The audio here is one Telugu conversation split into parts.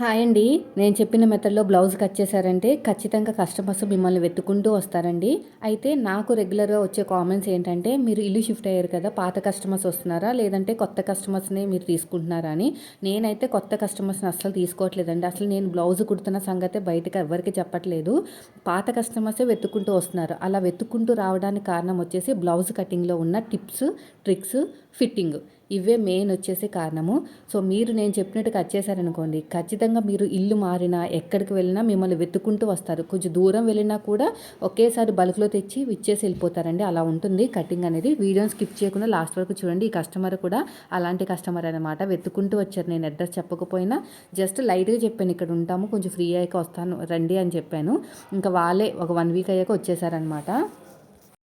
హాయ్ అండి. నేను చెప్పిన మెథడ్లో బ్లౌజ్ కట్ చేశారంటే ఖచ్చితంగా కస్టమర్స్ మిమ్మల్ని వెతుక్కుంటూ వస్తారండి. అయితే నాకు రెగ్యులర్గా వచ్చే కామెంట్స్ ఏంటంటే మీరు ఇల్లు షిఫ్ట్ అయ్యారు కదా పాత కస్టమర్స్ వస్తున్నారా లేదంటే కొత్త కస్టమర్స్ని మీరు తీసుకుంటున్నారా అని. నేనైతే కొత్త కస్టమర్స్ని అస్సలు తీసుకోవట్లేదండి. అసలు నేను బ్లౌజ్ కుడుతున్న సంగతే బయటకు ఎవరికి చెప్పట్లేదు. పాత కస్టమర్సే వెతుక్కుంటూ వస్తున్నారు. అలా వెతుక్కుంటూ రావడానికి కారణం వచ్చేసి బ్లౌజ్ కటింగ్లో ఉన్న టిప్స్ ట్రిక్స్ ఫిట్టింగ్. ఇవే మెయిన్ వచ్చేసి కారణము. సో మీరు నేను చెప్పినట్టు కట్ చేశారనుకోండి ఖచ్చితంగా మీరు ఇల్లు మారినా ఎక్కడికి వెళ్ళినా మిమ్మల్ని వెతుక్కుంటూ వస్తారు. కొంచెం దూరం వెళ్ళినా కూడా ఒకేసారి బల్క్లో తెచ్చి విచ్చేసి వెళ్ళిపోతారండి. అలా ఉంటుంది. కటింగ్ అనేది వీడియోని స్కిప్ చేయకుండా లాస్ట్ వరకు చూడండి. ఈ కస్టమర్ కూడా అలాంటి కస్టమర్ అనమాట వెతుక్కుంటూ వచ్చారు. నేను అడ్రస్ చెప్పకపోయినా జస్ట్ లైట్గా చెప్పాను. ఇక్కడ ఉంటాము కొంచెం ఫ్రీ అయ్యాక వస్తాను రండి అని చెప్పాను. ఇంకా వాళ్ళే ఒక వన్ వీక్ అయ్యాక వచ్చేసారనమాట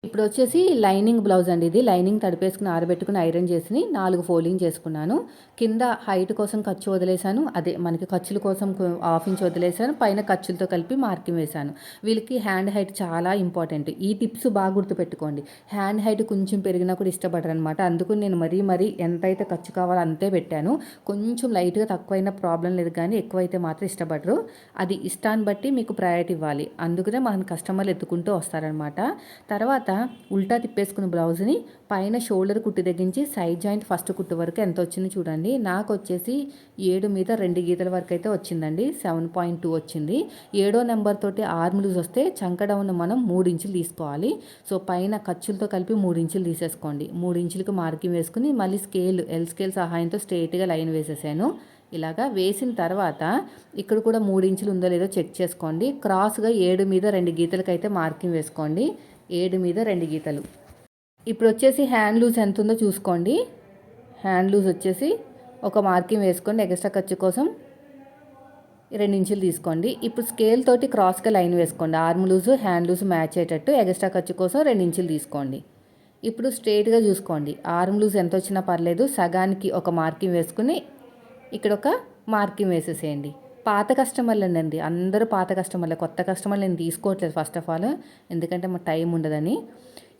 ఇప్పుడు వచ్చేసి లైనింగ్ బ్లౌజ్ అండి ఇది. లైనింగ్ తడిపేసుకుని ఆరబెట్టుకుని ఐరన్ చేసి నాలుగు ఫోల్డింగ్ చేసుకున్నాను. కింద హైట్ కోసం ఖర్చు వదిలేశాను. అదే మనకి ఖర్చుల కోసం హాఫ్ ఇంచ్ వదిలేశాను. పైన ఖర్చులతో కలిపి మార్కింగ్ వేశాను. వీళ్ళకి హ్యాండ్ హైట్ చాలా ఇంపార్టెంట్. ఈ టిప్స్ బాగా గుర్తుపెట్టుకోండి. హ్యాండ్ హైట్ కొంచెం పెరిగినా కూడా ఇష్టపడరు అనమాట అందుకు నేను మరీ మరీ ఎంతైతే ఖర్చు కావాలో అంతే పెట్టాను. కొంచెం లైట్గా తక్కువైన ప్రాబ్లం లేదు కానీ ఎక్కువైతే మాత్రం ఇష్టపడరు. అది ఇష్టాన్ని బట్టి మీకు ప్రయారిటీ ఇవ్వాలి. అందుకనే మన కస్టమర్లు ఎత్తుకుంటూ వస్తారనమాట. తర్వాత ఉల్టా తిప్పేసుకున్న బ్లౌజ్ని పైన షోల్డర్ కుట్టి తగ్గించి సైడ్ జాయింట్ ఫస్ట్ కుట్టు వరకు ఎంత వచ్చిందో చూడండి. నాకు వచ్చేసి ఏడు మీద రెండు గీతల వరకు అయితే వచ్చిందండి. సెవెన్ పాయింట్ టూ వచ్చింది. ఏడో నెంబర్ తోటి ఆర్మ్ లూజ్ వస్తే చంక డౌన్ మనం మూడు ఇంచులు తీసుకోవాలి. సో పైన ఖర్చులతో కలిపి మూడు ఇంచులు తీసేసుకోండి. మూడు ఇంచులకు మార్కింగ్ వేసుకుని మళ్ళీ స్కేల్ ఎల్ స్కేల్ సహాయంతో స్ట్రేట్గా లైన్ వేసేసాను. ఇలాగా వేసిన తర్వాత ఇక్కడ కూడా మూడు ఇంచులు ఉందో లేదో చెక్ చేసుకోండి. క్రాస్గా ఏడు మీద రెండు గీతలకైతే మార్కింగ్ వేసుకోండి. ఏడు మీద రెండు గీతలు. ఇప్పుడు వచ్చేసి హ్యాండ్ లూజ్ ఎంత ఉందో చూసుకోండి. హ్యాండ్ లూజ్ వచ్చేసి ఒక మార్కింగ్ వేసుకోండి ఎక్స్ట్రా ఖర్చు కోసం రెండు ఇంచులు తీసుకోండి. ఇప్పుడు స్కేల్ తోటి క్రాస్గా లైన్ వేసుకోండి. Arm loose hand loose match అయ్యేటట్టు ఎక్స్ట్రా ఖర్చు కోసం రెండు ఇంచులు తీసుకోండి. ఇప్పుడు స్ట్రేట్గా చూసుకోండి. ఆర్మ్ లూజ్ ఎంత వచ్చినా పర్లేదు సగానికి ఒక మార్కింగ్ వేసుకుని ఇక్కడ ఒక మార్కింగ్ వేసేసేయండి. పాత కస్టమర్లేనండి. అందరూ పాత కస్టమర్లే. కొత్త కస్టమర్లు నేను తీసుకోవట్లేదు ఫస్ట్ ఆఫ్ ఆల్. ఎందుకంటే మా టైం ఉండదని.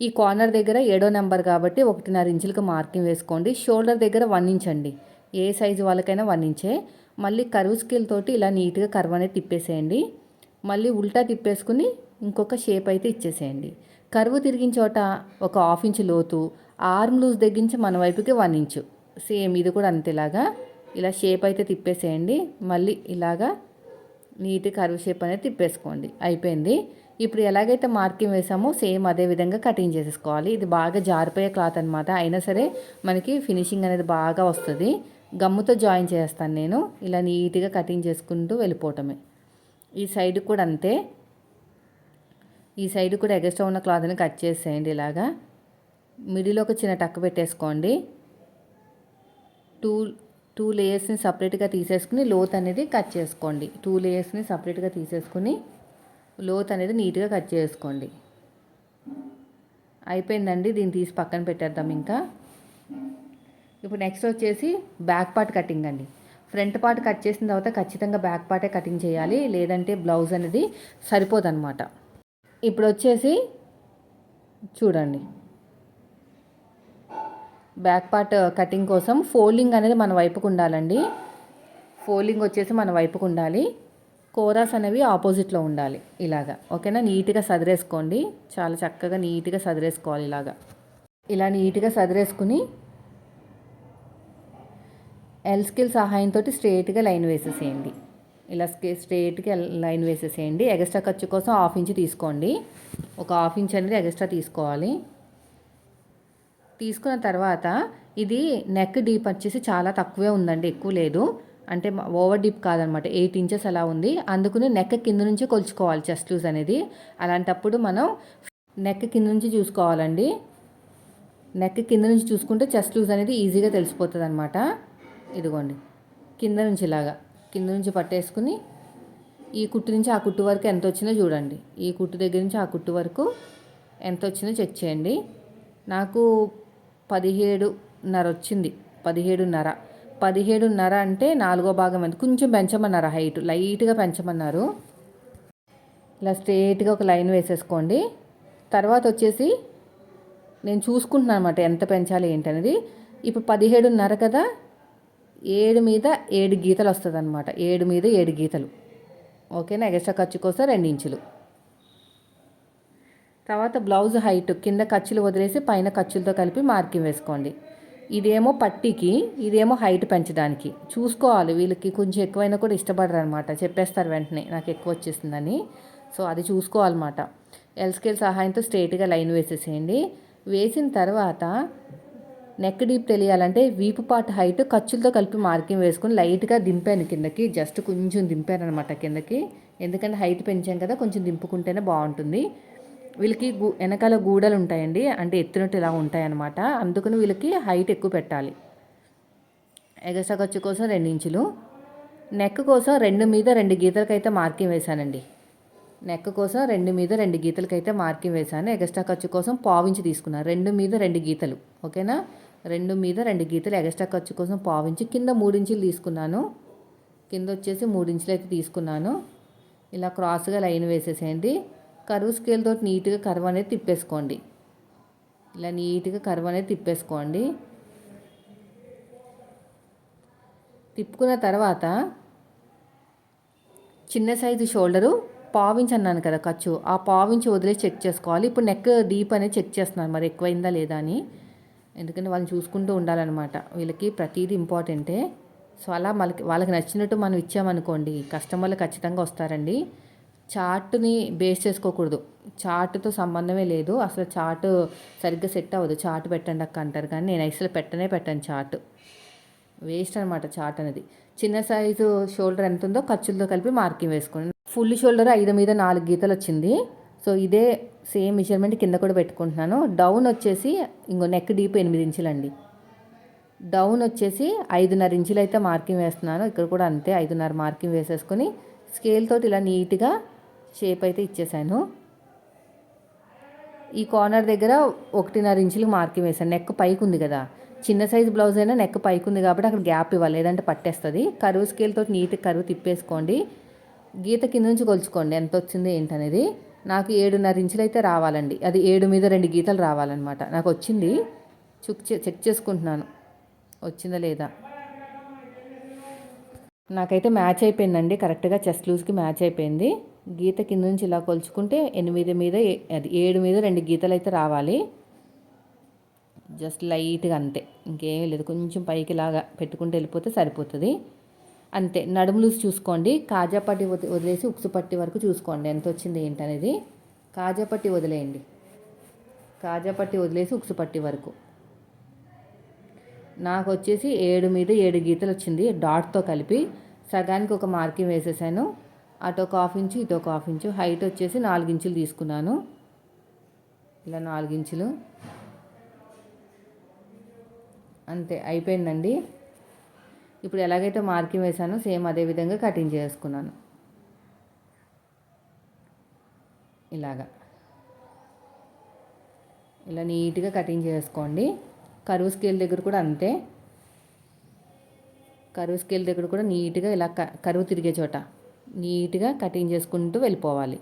ఈ కార్నర్ దగ్గర ఏడో నెంబర్ కాబట్టి ఒకటిన్నర ఇంచులకు మార్కింగ్ వేసుకోండి. షోల్డర్ దగ్గర వన్ ఇంచ్ అండి. ఏ సైజు వాళ్ళకైనా వన్ ఇంచే. మళ్ళీ కరువు స్కేల్ తోటి ఇలా నీట్గా కర్వ్ అనేది తిప్పేసేయండి. మళ్ళీ ఉల్టా తిప్పేసుకుని ఇంకొక షేప్ అయితే ఇచ్చేసేయండి. కరువు తిరిగిన చోట ఒక హాఫ్ ఇంచ్ లోతు. ఆర్మ్ లూజ్ తగ్గించి మన వైపుకి వన్ ఇంచు. సేమ్ ఇది కూడా అంతేలాగా. ఇలా షేప్ అయితే తిప్పేసేయండి. మళ్ళీ ఇలాగా నీట్ కర్వ్ షేప్ అనేది తిప్పేసుకోండి. అయిపోయింది. ఇప్పుడు ఎలాగైతే మార్కింగ్ వేసామో సేమ్ అదే విధంగా కటింగ్ చేసేసుకోవాలి. ఇది బాగా జారిపోయే క్లాత్ అనమాట అయినా సరే మనకి ఫినిషింగ్ అనేది బాగా వస్తుంది. గమ్ముతో జాయిన్ చేస్తాను నేను. ఇలా నీట్గా కటింగ్ చేసుకుంటూ వెళ్ళిపోవటమే. ఈ సైడ్ కూడా అంతే. ఈ సైడ్ కూడా ఎగస్ట్రా ఉన్న క్లాత్ని కట్ చేసేయండి ఇలాగా. మిడిలో ఒక చిన్న టక్ పెట్టేసుకోండి. టూ టూ లేయర్స్ని సపరేట్గా తీసేసుకుని లోత్ అనేది కట్ చేసుకోండి. టూ లేయర్స్ని సపరేట్గా తీసేసుకుని లోత్ అనేది నీట్గా కట్ చేసుకోండి. అయిపోయిందండి దీన్ని తీసి పక్కన పెట్టేద్దాం ఇంకా. ఇప్పుడు నెక్స్ట్ వచ్చేసి బ్యాక్ పార్ట్ కటింగ్ అండి. ఫ్రంట్ పార్ట్ కట్ చేసిన తర్వాత ఖచ్చితంగా బ్యాక్ పార్టే కటింగ్ చేయాలి లేదంటే బ్లౌజ్ అనేది సరిపోదన్నమాట. ఇప్పుడు వచ్చేసి చూడండి. బ్యాక్ పార్ట్ uh, కటింగ్ కోసం ఫోల్డింగ్ అనేది మన వైపుకు ఉండాలండి. ఫోల్డింగ్ వచ్చేసి మన వైపుకు ఉండాలి. కోరాస్ అనేవి ఆపోజిట్లో ఉండాలి ఇలాగా. ఓకేనా? నీట్గా సదిరేసుకోండి. చాలా చక్కగా నీట్గా సదిరేసుకోవాలి ఇలాగా. ఇలా నీట్గా సదిరేసుకుని ఎల్ స్కిల్ సహాయంతో స్ట్రేట్గా లైన్ వేసేసేయండి. ఇలా స్ట్రేట్గా లైన్ వేసేసేయండి. ఎగస్ట్రా ఖర్చు కోసం హాఫ్ ఇంచ్ తీసుకోండి. ఒక హాఫ్ ఇంచ్ అనేది ఎగస్ట్రా తీసుకోవాలి. తీసుకున్న తర్వాత ఇది నెక్ డీప్ వచ్చేసి చాలా తక్కువే ఉందండి ఎక్కువ లేదు. అంటే ఓవర్ డీప్ కాదనమాట ఎయిట్ ఇంచెస్ అలా ఉంది. అందుకని నెక్ కింద నుంచి కొలుచుకోవాలి చెస్ట్ లూజ్ అనేది. అలాంటప్పుడు మనం నెక్ కింద నుంచి చూసుకోవాలండి. నెక్ కింద నుంచి చూసుకుంటే చెస్ట్ లూజ్ అనేది ఈజీగా తెలిసిపోతుంది అనమాట ఇదిగోండి కింద నుంచి ఇలాగా కింద నుంచి పట్టేసుకుని ఈ కుట్టు నుంచి ఆ కుట్టు వరకు ఎంత వచ్చిందో చూడండి. ఈ కుట్టు దగ్గర నుంచి ఆ కుట్టు వరకు ఎంత వచ్చిందో చెక్ చేయండి. నాకు పదిహేడున్నర వచ్చింది పదిహేడున్నర. పదిహేడున్నర అంటే నాలుగో భాగం ఎంత కొంచెం పెంచమన్నారు హైట్. లైట్గా పెంచమన్నారు. ఇలా స్ట్రేట్గా ఒక లైన్ వేసేసుకోండి. తర్వాత వచ్చేసి నేను చూసుకుంటున్నాను అనమాట ఎంత పెంచాలి ఏంటనేది. ఇప్పుడు పదిహేడున్నర కదా ఏడు మీద ఏడు గీతలు వస్తుంది అనమాట ఏడు మీద ఏడు గీతలు. ఓకేనా? ఎక్స్ట్రా ఖర్చు కోసం రెండు ఇంచులు. తర్వాత బ్లౌజ్ హైట్ కింద ఖర్చులు వదిలేసి పైన ఖర్చులతో కలిపి మార్కింగ్ వేసుకోండి. ఇదేమో పట్టీకి ఇదేమో హైట్ పెంచడానికి. చూసుకోవాలి వీళ్ళకి కొంచెం ఎక్కువైనా కూడా ఇష్టపడరు అనమాట చెప్పేస్తారు వెంటనే నాకు ఎక్కువ వచ్చేసిందని. సో అది చూసుకోవాలన్నమాట. ఎల్ స్కేల్ సహాయంతో స్ట్రైట్గా లైన్ వేసేసేయండి. వేసిన తర్వాత నెక్ డీప్ తెలియాలంటే వీపు పాటు హైట్ ఖర్చులతో కలిపి మార్కింగ్ వేసుకొని లైట్గా దింపాను కిందకి. జస్ట్ కొంచెం దింపాను అనమాట కిందకి. ఎందుకంటే హైట్ పెంచాం కదా కొంచెం దింపుకుంటేనే బాగుంటుంది. వీళ్ళకి గూ వెనకాల గూడలు ఉంటాయండి అంటే ఎత్తునట్టు ఇలా ఉంటాయన్నమాట. అందుకని వీళ్ళకి హైట్ ఎక్కువ పెట్టాలి. ఎగస్ట్రా ఖర్చు కోసం రెండు ఇంచులు నెక్ కోసం రెండు మీద రెండు గీతలకైతే మార్కింగ్ వేశానండి. నెక్ కోసం రెండు మీద రెండు గీతలకైతే మార్కింగ్ వేశాను. ఎగస్ట్రా ఖర్చు కోసం పావించి తీసుకున్నాను. రెండు మీద రెండు గీతలు. ఓకేనా? రెండు మీద రెండు గీతలు ఎగస్ట్రా ఖర్చు కోసం పావించి కింద మూడించులు తీసుకున్నాను. కింద వచ్చేసి మూడించులు అయితే తీసుకున్నాను. ఇలా క్రాస్గా లైన్ వేసేసేయండి. కరువు స్కేల్తో నీట్గా కర్వ్ అనేది తిప్పేసుకోండి. ఇలా నీట్గా కర్వ్ అనేది తిప్పేసుకోండి. తిప్పుకున్న తర్వాత చిన్న సైజు షోల్డరు పావించి అన్నాను కదా ఖర్చు. ఆ పావించి వదిలేసి చెక్ చేసుకోవాలి. ఇప్పుడు నెక్ డీప్ అనేది చెక్ చేస్తున్నాను మరి ఎక్కువైందా లేదా అని. ఎందుకంటే వాళ్ళని చూసుకుంటూ ఉండాలన్నమాట. వీళ్ళకి ప్రతిదీ ఇంపార్టెంటే సో అలా వాళ్ళకి వాళ్ళకి నచ్చినట్టు మనం ఇచ్చామనుకోండి కస్టమర్లు ఖచ్చితంగా వస్తారండి. చార్ట్ని బేస్ చేసుకోకూడదు. చార్ట్తో సంబంధమే లేదు. అసలు చార్ట్ సరిగ్గా సెట్ అవ్వదు. చార్ట్ పెట్టండి అక్క అంటారు కానీ నేను అసలు పెట్టనే పెట్టాను చార్ట్ వేస్ట్ అనమాట చార్ట్ అనేది. చిన్న సైజు షోల్డర్ ఎంత ఉందో ఖర్చులతో కలిపి మార్కింగ్ వేసుకోండి. ఫుల్ షోల్డర్ ఐదు మీద నాలుగు గీతలు వచ్చింది. సో ఇదే సేమ్ మెజర్మెంట్ కింద కూడా పెట్టుకుంటున్నాను. డౌన్ వచ్చేసి ఇంకో నెక్ డీప్ ఎనిమిది ఇంచులండి. డౌన్ వచ్చేసి ఐదున్నర ఇంచులు అయితే మార్కింగ్ వేస్తున్నాను. ఇక్కడ కూడా అంతే ఐదున్నర మార్కింగ్ వేసేసుకొని స్కేల్ తోటి ఇలా నీట్గా షేప్ అయితే ఇచ్చేసాను. ఈ కార్నర్ దగ్గర ఒకటిన్నర ఇంచులు మార్కింగ్ వేసాను నెక్ పైకి ఉంది కదా. చిన్న సైజ్ బ్లౌజ్ అయినా నెక్ పైకి ఉంది కాబట్టి అక్కడ గ్యాప్ ఇవ్వాలి. లేదంటే పట్టేస్తుంది. కరువు స్కేల్తో నీట్గా కరువు తిప్పేసుకోండి. గీత కింద నుంచి కొలుచుకోండి. ఎంత వచ్చింది ఏంటనేది. నాకు ఏడున్నర ఇంచులు అయితే రావాలండి. అది ఏడు మీద రెండు గీతలు రావాలన్నమాట. నాకు వచ్చింది. చుక్ చెక్ చేసుకుంటున్నాను. వచ్చిందా లేదా? నాకైతే మ్యాచ్ అయిపోయిందండి. కరెక్ట్గా చెస్ట్ లూజ్కి మ్యాచ్ అయిపోయింది. గీత కింద నుంచి ఇలా కొలుచుకుంటే ఎనిమిది మీద అది ఏడు మీద రెండు గీతలు అయితే రావాలి. జస్ట్ లైట్గా అంతే ఇంకేమీ లేదు. కొంచెం పైకి లాగా పెట్టుకుంటే వెళ్ళిపోతే సరిపోతుంది. అంతే నడుము లూజ్ చూసుకోండి. కాజాపట్టి వదిలేసి ఉక్సు పట్టి వరకు చూసుకోండి. ఎంత వచ్చింది ఏంటనేది కాజాపట్టి వదిలేయండి. కాజాపట్టి వదిలేసి ఉక్సు పట్టి వరకు. నాకు వచ్చేసి ఏడు మీద ఏడు గీతలు వచ్చింది. డాట్తో కలిపి సగానికి ఒక మార్కింగ్ వేసేసాను. అటు ఒక హాఫ్ ఇంచు ఇటు ఒక హాఫ్ ఇంచు. హైట్ వచ్చేసి నాలుగు ఇంచులు తీసుకున్నాను. ఇలా నాలుగు ఇంచులు. అంతే అయిపోయిందండి. ఇప్పుడు ఎలాగైతే మార్కింగ్ వేసానో సేమ్ అదే విధంగా కటింగ్ చేసుకున్నాను. ఇలాగా. ఇలా నీట్గా కటింగ్ చేసుకోండి. కరువు స్కేల్ దగ్గర కూడా అంతే. కరువు స్కేల్ దగ్గర కూడా నీట్గా ఇలా కరువు తిరిగే చోట. నీట్గా కటింగ్ చేసుకుంటూ వెళ్ళిపోవాలి.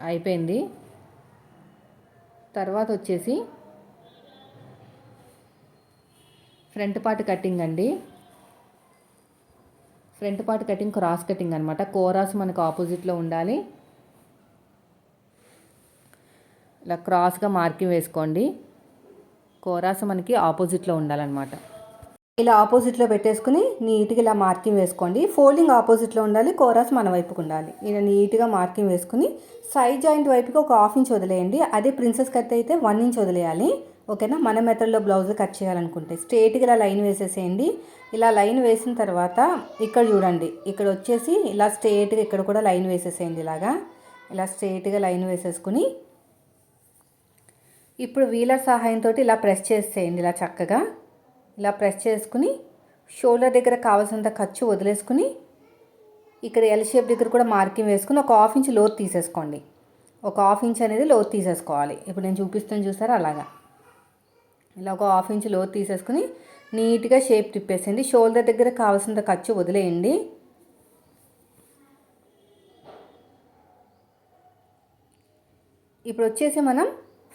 అయిపోయింది. తర్వాత వచ్చేసి ఫ్రంట్ పార్ట్ కటింగ్ అండి. Front part cutting cross cutting అనమాట కోరాస్ మనకు ఆపోజిట్లో ఉండాలి. ఇలా క్రాస్గా మార్కింగ్ వేసుకోండి. కోరాస్ మనకి ఆపోజిట్లో ఉండాలన్నమాట. ఇలా ఆపోజిట్లో పెట్టేసుకుని నీట్గా ఇలా మార్కింగ్ వేసుకోండి. ఫోల్డింగ్ ఆపోజిట్లో ఉండాలి కోరాస్ మన వైపుకు ఉండాలి. ఇలా నీట్గా మార్కింగ్ వేసుకుని సైడ్ జాయింట్ వైపుకి ఒక హాఫ్ ఇంచ్ వదిలేయండి. అదే ప్రిన్సెస్ కట్ అయితే వన్ ఇంచ్ వదిలేయాలి. ఓకేనా? మన మెథడ్లో బ్లౌజ్ కట్ చేయాలనుకుంటే స్ట్రేట్గా ఇలా లైన్ వేసేసేయండి. ఇలా లైన్ వేసిన తర్వాత ఇక్కడ చూడండి. ఇక్కడ వచ్చేసి ఇలా స్ట్రేట్గా ఇక్కడ కూడా లైన్ వేసేసేయండి ఇలాగా. ఇలా స్ట్రేట్గా లైన్ వేసేసుకుని ఇప్పుడు వీలర్ సహాయంతో ఇలా ప్రెస్ చేసేయండి ఇలా చక్కగా. ఇలా ప్రెస్ చేసుకుని షోల్డర్ దగ్గర కావాల్సినంత ఖర్చు వదిలేసుకుని ఇక్కడ ఎల్ షేప్ దగ్గర కూడా మార్కింగ్ వేసుకుని ఒక హాఫ్ ఇంచ్ లోతు తీసేసుకోండి. ఒక హాఫ్ ఇంచ్ అనేది లోతు తీసేసుకోవాలి. ఇప్పుడు నేను చూపిస్తాను చూసారా? అలాగా. ఇలా ఒక హాఫ్ ఇంచ్ లోతు తీసేసుకుని నీట్గా షేప్ తిప్పేసేయండి. షోల్డర్ దగ్గర కావాల్సినంత ఖర్చు వదిలేయండి. ఇప్పుడు వచ్చేసి మనం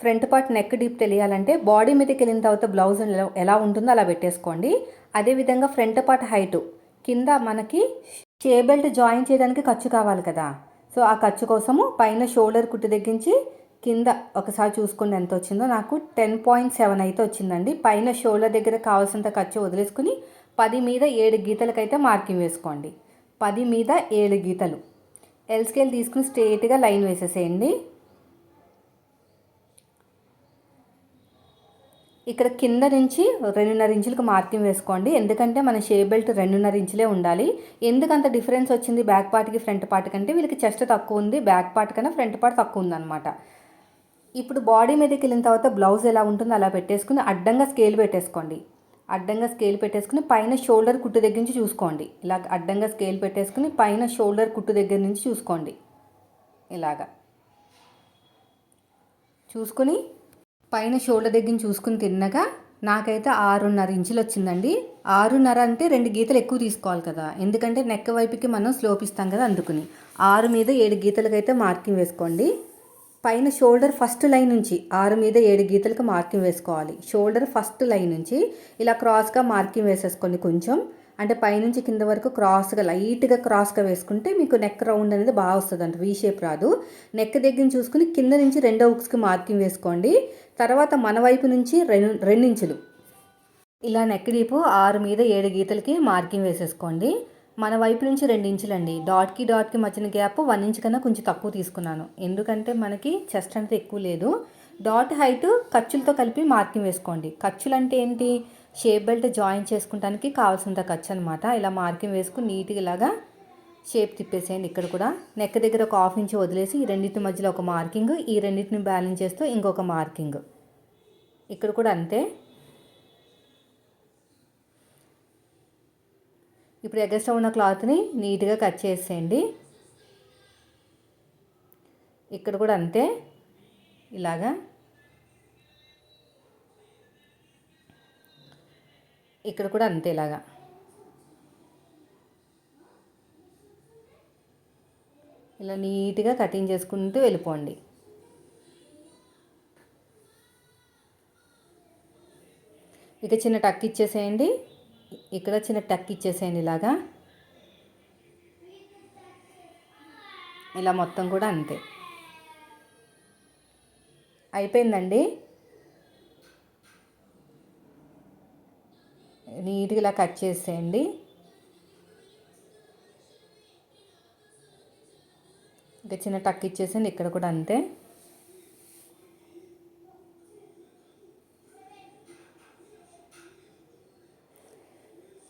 ఫ్రంట్ పార్ట్ నెక్ డీప్ తెలియాలంటే బాడీ మీదకి వెళ్ళిన తర్వాత బ్లౌజ్ ఎలా- ఉంటుందో అలా పెట్టేసుకోండి. అదేవిధంగా ఫ్రంట్ పార్ట్ హైటు కింద మనకి షే బెల్ట్ జాయిన్ చేయడానికి ఖర్చు కావాలి కదా. సో ఆ ఖర్చు కోసము పైన షోల్డర్ కుట్టు తగ్గించి కింద ఒకసారి చూసుకుని ఎంత వచ్చిందో. నాకు టెన్ పాయింట్ సెవెన్ అయితే వచ్చిందండి. పైన షోల్డర్ దగ్గర కావాల్సినంత ఖర్చు వదిలేసుకుని పది మీద ఏడు గీతలకైతే మార్కింగ్ వేసుకోండి. పది మీద ఏడు గీతలు. ఎల్ స్కేల్ తీసుకుని స్ట్రేట్గా లైన్ వేసేసేయండి. ఇక్కడ కింద నుంచి రెండున్నర ఇంచులకు మార్కింగ్ వేసుకోండి. ఎందుకంటే మన షే బెల్ట్ రెండున్నర ఇంచులే ఉండాలి. ఎందుకంత డిఫరెన్స్ వచ్చింది? బ్యాక్ పార్ట్కి ఫ్రంట్ పార్ట్ కంటే వీళ్ళకి చెస్ట్ తక్కువ ఉంది. బ్యాక్ పార్ట్ కన్నా ఫ్రంట్ పార్ట్ తక్కువ ఉందన్నమాట. ఇప్పుడు బాడీ మీదకి వెళ్ళిన తర్వాత బ్లౌజ్ ఎలా ఉంటుందో అలా పెట్టేసుకుని అడ్డంగా స్కేల్ పెట్టేసుకోండి. అడ్డంగా స్కేల్ పెట్టేసుకుని పైన షోల్డర్ కుట్టు దగ్గర నుంచి చూసుకోండి. ఇలా అడ్డంగా స్కేల్ పెట్టేసుకుని పైన షోల్డర్ కుట్టు దగ్గర నుంచి చూసుకోండి. ఇలాగా. చూసుకుని పైన షోల్డర్ దగ్గర చూసుకుని తిన్నగా నాకైతే ఆరున్నర ఇంచులు వచ్చిందండి. ఆరున్నర అంటే రెండు గీతలు ఎక్కువ తీసుకోవాలి కదా. ఎందుకంటే నెక్క వైపుకి మనం స్లోప్ ఇస్తాం కదా అందుకుని. ఆరు మీద ఏడు గీతలకైతే మార్కింగ్ వేసుకోండి. పైన షోల్డర్ ఫస్ట్ లైన్ నుంచి ఆరు మీద ఏడు గీతలకు మార్కింగ్ వేసుకోవాలి. షోల్డర్ ఫస్ట్ లైన్ నుంచి ఇలా క్రాస్గా మార్కింగ్ వేసేసుకోండి కొంచెం. అంటే పైనుంచి కింద వరకు క్రాస్గా లైట్గా క్రాస్గా వేసుకుంటే మీకు నెక్ రౌండ్ అనేది బాగా వస్తుంది అంట వీ షేప్ రాదు. నెక్ దగ్గర చూసుకుని కింద నుంచి రెండో ఉక్స్కి మార్కింగ్ వేసుకోండి. తర్వాత మన వైపు నుంచి రెండు రెండించులు ఇలా నెక్ డీపు ఆరు మీద ఏడు గీతలకి మార్కింగ్ వేసేసుకోండి. మన వైపు నుంచి రెండు ఇంచులండి. డాట్కి డాట్కి మధ్యన గ్యాప్ వన్ ఇంచ్ కన్నా కొంచెం తక్కువ తీసుకున్నాను. ఎందుకంటే మనకి చెస్ట్ అనేది ఎక్కువ లేదు. డాట్ హైట్ ఖర్చులతో కలిపి మార్కింగ్ వేసుకోండి. ఖర్చులు అంటే ఏంటి? షేప్ బెల్ట్ జాయిన్ చేసుకుంటానికి కావాల్సినంత ఖర్చు అనమాట ఇలా మార్కింగ్ వేసుకుని నీట్గా ఇలాగా షేప్ తిప్పేసేయండి ఇక్కడ కూడా. నెక్ దగ్గర ఒక హాఫ్ ఇంచ్ వదిలేసి ఈ రెండింటి మధ్యలో ఒక మార్కింగ్ ఈ రెండింటిని బ్యాలెన్స్ చేస్తూ ఇంకొక మార్కింగ్. ఇక్కడ కూడా అంతే. ఇప్పుడు ఎగస్ట్రా ఉన్న క్లాత్ని నీట్గా కట్ చేసేయండి. ఇక్కడ కూడా అంతే. ఇలాగా. ఇక్కడ కూడా అంతే ఇలాగా. ఇలా నీట్గా కటింగ్ చేసుకుంటూ వెళ్ళిపోండి. ఇక చిన్న టక్ ఇచ్చేసేయండి. ఇక్కడ చిన్న టక్ ఇచ్చేసేయండి ఇలాగా. ఇలా మొత్తం కూడా అంతే. అయిపోయిందండి? నీట్గా ఇలా కట్ చేసేయండి. ఇంకా చిన్న టక్ ఇచ్చేసేయండి ఇక్కడ కూడా అంతే.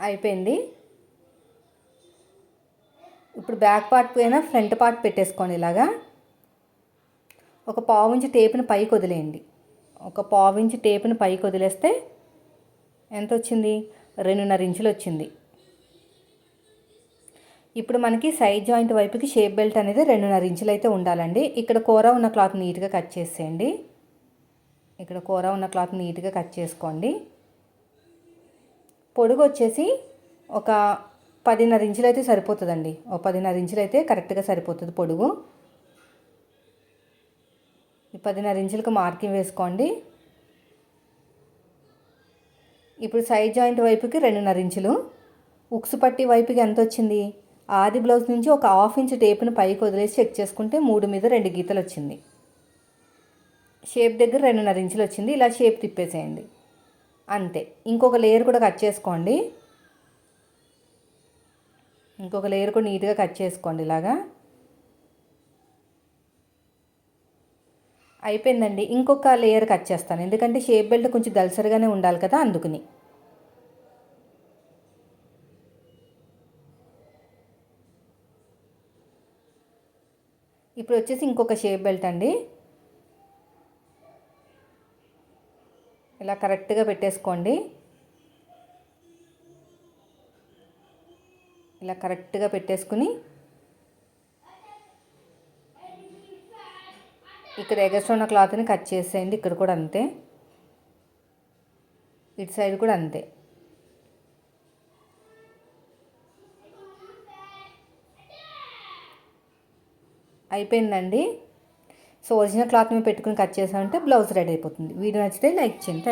అయిపోయింది. ఇప్పుడు బ్యాక్ పార్ట్ పైన ఫ్రంట్ పార్ట్ పెట్టేసుకోండి ఇలాగా. ఒక పావు ఇంచు టేపుని పైకి వదిలేయండి. ఒక పావు ఇంచు టేపుని పైకి వదిలేస్తే ఎంత వచ్చింది రెండున్నర ఇంచులు వచ్చింది ఇప్పుడు మనకి సైడ్ జాయింట్ వైపుకి షేప్ బెల్ట్ అనేది రెండున్నర ఇంచులు అయితే ఉండాలండి. ఇక్కడ కూర ఉన్న క్లాత్ నీట్గా కట్ చేసేయండి. ఇక్కడ కూర ఉన్న క్లాత్ నీట్గా కట్ చేసుకోండి. పొడుగు వచ్చేసి ఒక పదిన్నర ఇంచులు అయితే సరిపోతుందండి. ఒక పదిన్నర ఇంచులు అయితే కరెక్ట్గా సరిపోతుంది పొడుగు. ఈ పదిన్నర ఇంచులకు మార్కింగ్ వేసుకోండి. ఇప్పుడు సైడ్ జాయింట్ వైపుకి రెండున్నర ఇంచులు. ఉక్సు పట్టి వైపుకి ఎంత వచ్చింది? ఆది బ్లౌజ్ నుంచి ఒక హాఫ్ ఇంచ్ టేపును పైకి వదిలేసి చెక్ చేసుకుంటే మూడు మీద రెండు గీతలు వచ్చింది. షేప్ దగ్గర రెండున్నర ఇంచులు వచ్చింది. ఇలా షేప్ తిప్పేసేయండి. అంతే. ఇంకొక లేయర్ కూడా కట్ చేసుకోండి. ఇంకొక లేయర్ కూడా నీట్గా కట్ చేసుకోండి ఇలాగా. అయిపోయిందండి. ఇంకొక లేయర్ కట్ చేస్తాను. ఎందుకంటే షేప్ బెల్ట్ కొంచెం దలసరిగానే ఉండాలి కదా అందుకుని. ఇప్పుడు వచ్చేసి ఇంకొక షేప్ బెల్ట్ అండి. ఇలా కరెక్ట్గా పెట్టేసుకోండి. ఇలా కరెక్ట్గా పెట్టేసుకుని ఇక్కడ ఎగస్ట్రా ఉన్న క్లాత్ని కట్ చేసేయండి. ఇక్కడ కూడా అంతే. ఇటు సైడ్ కూడా అంతే. అయిపోయిందండి. సో ఒరిజినల్ క్లాత్ మీద పెట్టుకుని కట్ చేసామంటే బ్లౌజ్ రెడీ అయిపోతుంది. వీడియో నచ్చితే లైక్ చేయండి.